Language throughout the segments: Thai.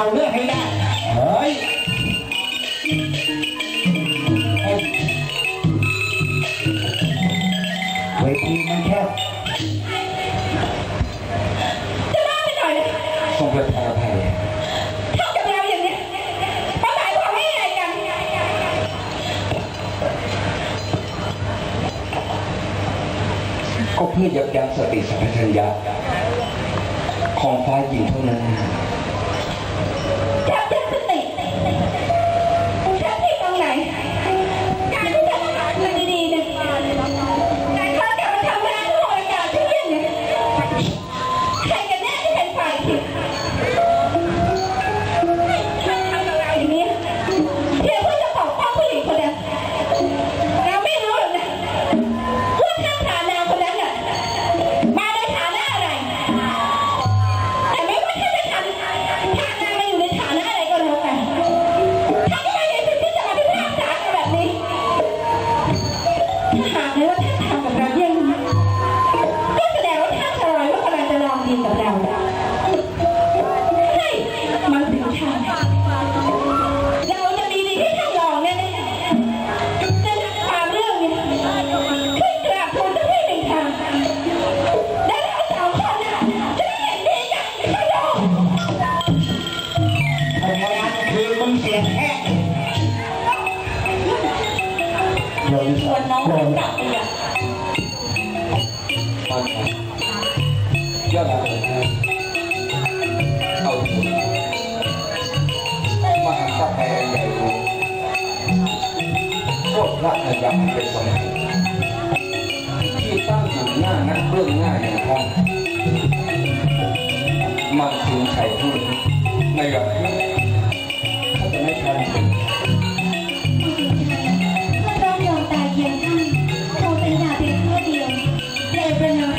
เอาเรื่องให้ได้เฮ้ยเวทีมันแคบจะมากไปหน่อยเลยคงไปพอไทเท่ากับเรอย่างนี้เขาหมายความว่ไงกัน ก็เพื่อยับยั้งสติสัมปชัญญะของฟ้าหญิงเท่านั้น Thank you. เลชวนน้องคนกลับเลยอะยอดเอามาสะแพงใหญ่โคตรละระยับเป็นสมัยที่ตั้งอยู่หน้านั้เบื้องหน้าอย่างห้อมาถึงไข่ทุ่นในระดับ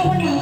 ภาวนา